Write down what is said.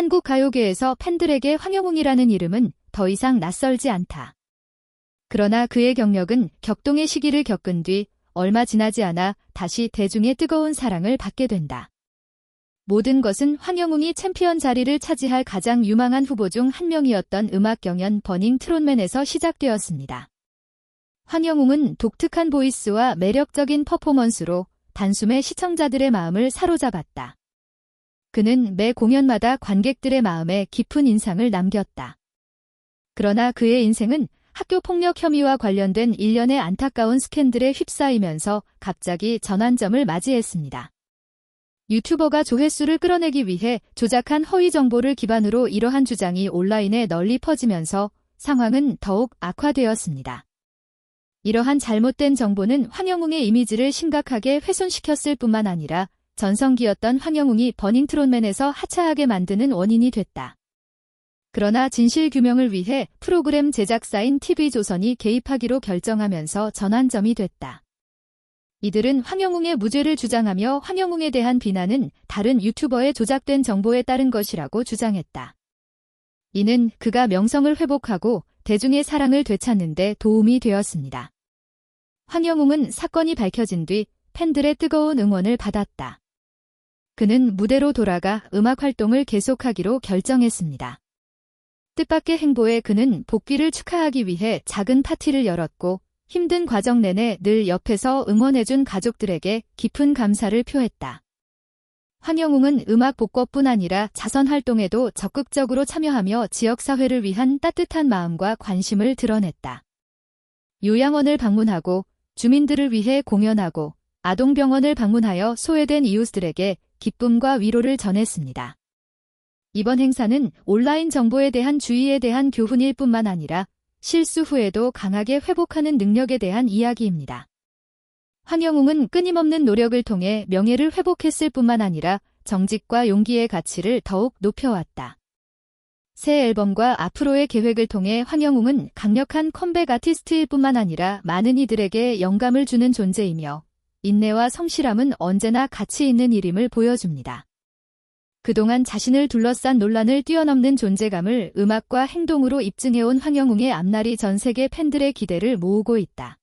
한국 가요계에서 팬들에게 황영웅이라는 이름은 더 이상 낯설지 않다. 그러나 그의 경력은 격동의 시기를 겪은 뒤 얼마 지나지 않아 다시 대중의 뜨거운 사랑을 받게 된다. 모든 것은 황영웅이 챔피언 자리를 차지할 가장 유망한 후보 중 한 명이었던 음악 경연 버닝 트롯맨에서 시작되었습니다. 황영웅은 독특한 보이스와 매력적인 퍼포먼스로 단숨에 시청자들의 마음을 사로잡았다. 그는 매 공연마다 관객들의 마음에 깊은 인상을 남겼다. 그러나 그의 인생은 학교 폭력 혐의와 관련된 일련의 안타까운 스캔들에 휩싸이면서 갑자기 전환점을 맞이했습니다. 유튜버가 조회수를 끌어내기 위해 조작한 허위 정보를 기반으로 이러한 주장이 온라인에 널리 퍼지면서 상황은 더욱 악화되었습니다. 이러한 잘못된 정보는 황영웅의 이미지를 심각하게 훼손시켰을 뿐만 아니라 전성기였던 황영웅이 버닝 트롯맨에서 하차하게 만드는 원인이 됐다. 그러나 진실 규명을 위해 프로그램 제작사인 TV조선이 개입하기로 결정하면서 전환점이 됐다. 이들은 황영웅의 무죄를 주장하며 황영웅에 대한 비난은 다른 유튜버의 조작된 정보에 따른 것이라고 주장했다. 이는 그가 명성을 회복하고 대중의 사랑을 되찾는 데 도움이 되었습니다. 황영웅은 사건이 밝혀진 뒤 팬들의 뜨거운 응원을 받았다. 그는 무대로 돌아가 음악 활동을 계속하기로 결정했습니다. 뜻밖의 행보에 그는 복귀를 축하하기 위해 작은 파티를 열었고 힘든 과정 내내 늘 옆에서 응원해준 가족들에게 깊은 감사를 표했다. 황영웅은 음악 복고뿐 아니라 자선 활동에도 적극적으로 참여하며 지역사회를 위한 따뜻한 마음과 관심을 드러냈다. 요양원을 방문하고 주민들을 위해 공연하고 아동병원을 방문하여 소외된 이웃들에게 기쁨과 위로를 전했습니다. 이번 행사는 온라인 정보에 대한 주의에 대한 교훈일 뿐만 아니라 실수 후에도 강하게 회복하는 능력에 대한 이야기입니다. 황영웅은 끊임없는 노력을 통해 명예를 회복했을 뿐만 아니라 정직과 용기의 가치를 더욱 높여왔다. 새 앨범과 앞으로의 계획을 통해 황영웅은 강력한 컴백 아티스트일 뿐만 아니라 많은 이들에게 영감을 주는 존재이며 인내와 성실함은 언제나 가치 있는 일임을 보여줍니다. 그동안 자신을 둘러싼 논란을 뛰어넘는 존재감을 음악과 행동으로 입증해온 황영웅의 앞날이 전 세계 팬들의 기대를 모으고 있다.